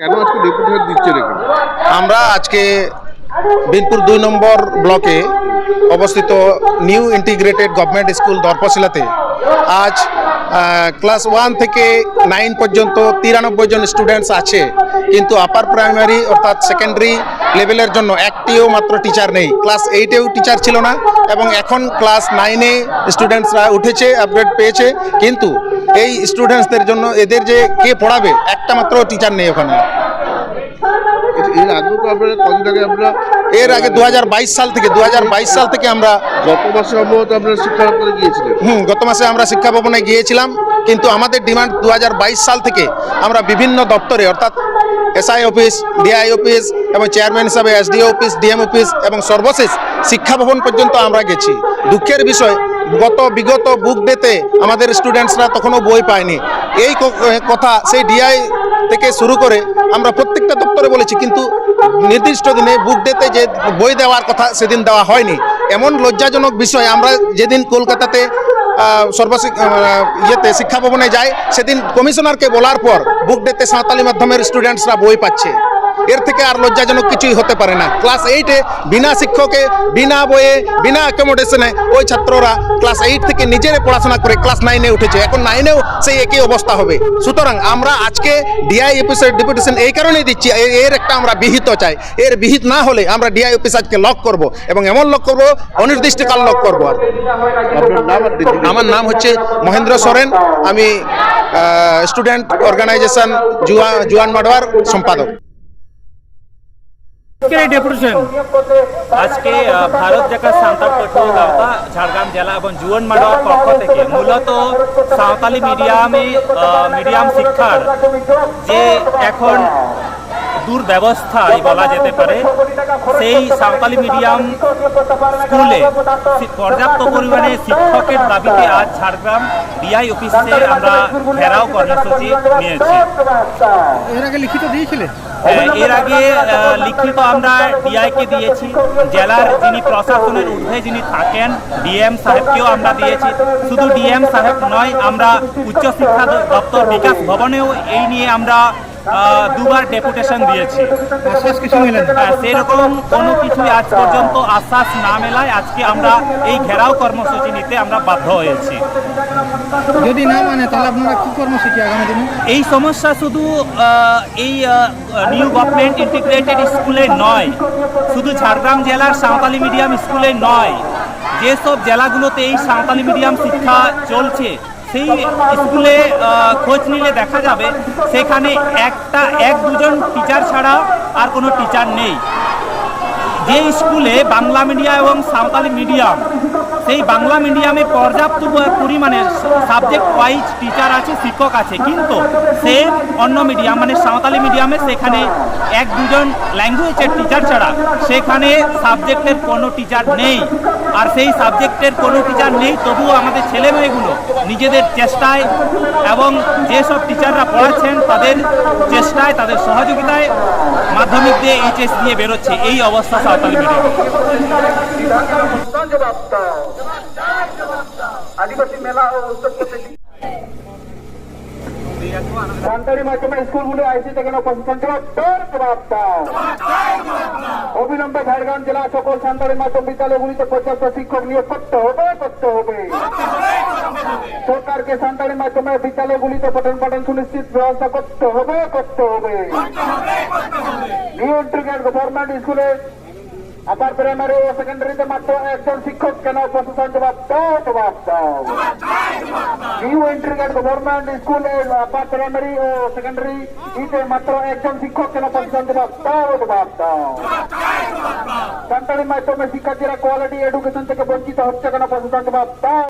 কেন আমরা আজকে বিনপুর দুই নম্বর ব্লকে অবস্থিত নিউ ইন্টিগ্রেটেড গভর্নমেন্ট স্কুল দর্পশিলাতে আজ ক্লাস ওয়ান থেকে নাইন পর্যন্ত তিরানব্বই জন স্টুডেন্টস আছে। কিন্তু আপার প্রাইমারি অর্থাৎ সেকেন্ডারি লেভেলের জন্য একটিও মাত্র টিচার নেই। ক্লাস এইটেও টিচার ছিল না এবং এখন ক্লাস নাইনে স্টুডেন্টসরা উঠেছে আপগ্রেড পেয়েছে। কিন্তু এই স্টুডেন্টসদের জন্য এদের যে কে পড়াবে, একটা মাত্র টিচার নেই ওখানে। এর আগেও তো আপনারা কদিন আগে আপনারা এর আগে দু হাজার বাইশ সাল থেকে দু হাজার বাইশ সাল থেকে আমরা গত মাসে সম্ভবত আপনারা শিক্ষা দপ্তরে গিয়েছিলেন হুম গত মাসে আমরা শিক্ষা ভবনে গিয়েছিলাম কিন্তু আমাদের ডিমান্ড দু হাজার বাইশ সাল থেকে আমরা বিভিন্ন দপ্তরে অর্থাৎ এসআই অফিস ডিআই অফিস এবং চেয়ারম্যান হিসাবে এসডিও অফিস ডিএম অফিস এবং সর্বশেষ শিক্ষা ভবন পর্যন্ত আমরা গেছি। দুঃখের বিষয় গত বিগত বুক ডেতে আমাদের স্টুডেন্টসরা তখনও বই পায়নি। এই কথা সেই ডিআই থেকে শুরু করে আমরা প্রত্যেকটা দপ্তরে বলেছি কিন্তু নির্দিষ্ট দিনে বুক ডেতে যে বই দেওয়ার কথা সেদিন দেওয়া হয়নি। এমন লজ্জাজনক বিষয় আমরা যেদিন কলকাতাতে আহ, সর্বশিক ইয়েতে শিক্ষা ভবনে যায় সেদিন কমিশনারকে বলার পর বুক ডেতে সাঁওতালি মাধ্যমের স্টুডেন্টসরা বই পাচ্ছে। এর থেকে আর লজ্জাজনক কিছুই হতে পারে না। ক্লাস এইটে বিনা শিক্ষকে, বিনা বইয়ে, বিনা অ্যাকোমোডেশনে ওই ছাত্ররা ক্লাস এইট থেকে নিজের পড়াশোনা করে ক্লাস নাইনে উঠেছে। এখন নাইনেও সেই একই অবস্থা হবে। সুতরাং আমরা আজকে ডিআই অফিসের ডেপুটেশন এই কারণেই দিচ্ছি এর একটা আমরা বিহিত চাই। এর বিহিত না হলে আমরা ডিআই অফিস আজকে লক করব এবং এমন লক করব, অনির্দিষ্টকাল লক করব আর? আমার নাম হচ্ছে মহেন্দ্র সোরেন। আমি স্টুডেন্ট অর্গানাইজেশন জুয়া, জুয়ান মাডওয়ার সম্পাদক। আজকের এই ডেপুটেশন আজকে ভারত জাকাত সাঁওতাল পঠুয়া গাওতা ঝাড়গ্রাম জেলা এবং জুয়ন মাডোয়ার পক্ষ থেকে মূলত সাঁওতালি মিডিয়ামে মিডিয়াম শিক্ষার যে এখন দুর্ব্যবস্থাই বলা যেতে পারে সেই সাঁওতালি মিডিয়াম স্কুলে পর্যাপ্ত পরিমাণে শিক্ষকের দাবিতে আজ ঝাড়গ্রাম ডিআই অফিসে আমরা ঘেরাও কর্মসূচি নিয়েছি। এর আগে লিখিত দিয়েছিলে? হ্যাঁ, এর আগে লিখিত আমরা ডিআইকে দিয়েছি। জেলার যিনি প্রশাসনের ঊর্ধ্বে যিনি থাকেন ডিএম সাহেবকেও আমরা দিয়েছি। শুধু ডিএম সাহেব নয়, আমরা উচ্চশিক্ষা দপ্তর বিকাশ ভবনেও এই নিয়ে আমরা দুবার ডেপুটেশন দিয়েছি। মেলেন। হ্যাঁ, সেরকম কোনো কিছুই আজ পর্যন্ত আশ্বাস না মেলায় আজকে আমরা এই ঘেরাও কর্মসূচি নিতে আমরা বাধ্য হয়েছি। যদি না মানে তাহলে আপনারা কি কর্মসূচি আগামী দিনে? এই সমস্যা শুধু এই নিউ গভর্নমেন্ট ইন্টিগ্রেটেড স্কুলে নয় শুধু ঝাড়গ্রাম জেলার সাঁওতালি মিডিয়াম স্কুলে নয় যেসব জেলাগুলোতে এই সাঁওতালি মিডিয়াম শিক্ষা চলছে সেই স্কুলে খোঁজ নিলে দেখা যাবে সেখানে একটা, এক দুজন টিচার ছাড়া আর কোনো টিচার নেই। যে স্কুলে বাংলা মিডিয়া এবং সাঁওতালি মিডিয়াম সেই বাংলা মিডিয়ামে পর্যাপ্ত পরিমাণে সাবজেক্ট ওয়াইজ টিচার আছে, শিক্ষক আছে। কিন্তু সে অন্য মিডিয়াম মানে সাঁওতালি মিডিয়ামে সেখানে এক দুজন ল্যাঙ্গুয়েজের টিচার ছাড়া সেখানে সাবজেক্টের কোনো টিচার নেই। আর সেই সাবজেক্টের কোনো টিচার নেই, তবুও আমাদের ছেলে মেয়েগুলো নিজেদের চেষ্টায় এবং যেসব টিচাররা পড়াচ্ছেন তাদের চেষ্টায়, তাদের সহযোগিতায় মাধ্যমিক দিয়ে এইচএস দিয়ে বেরোচ্ছে। এই অবস্থা সাঁওতালি মিডিয়ামে সরকারি মাধ্যমে স্কুলগুলো আইসি থেকে অবিলম্বে ঝাড়গ্রাম জেলা সকল সান্তাড়ি মাধ্যম বিদ্যালয়গুলিতে পর্যাপ্ত শিক্ষক নিয়োগ করতে হবে করতে হবে। সরকারকে সান্তাড়ি মাধ্যমে বিদ্যালয়গুলিতে পঠন পাঠন সুনিশ্চিত ব্যবস্থা করতে হবে করতে হবে। নিউ ইন্টিগ্রেট গভর্নমেন্ট স্কুলে আপার প্রাইমারি ও সেকেন্ডারিতে মাত্র একজন শিক্ষক। কেন প্রশাসন জবাব দাও জবাব দাও নিউ ইন্টিগ্রেট গভর্নমেন্ট স্কুলে আপার প্রাইমারি ও সেকেন্ডারি ইতে মাত্র একজন শিক্ষক। কেন প্রশাসন জবাব দাও জবাব দাও সান্তাড়ি মাধ্যমে শিক্ষার্থীরা কোয়ালিটি এডুকেশন থেকে বঞ্চিত হচ্ছে, কেন প্রশাসন জবাব দাও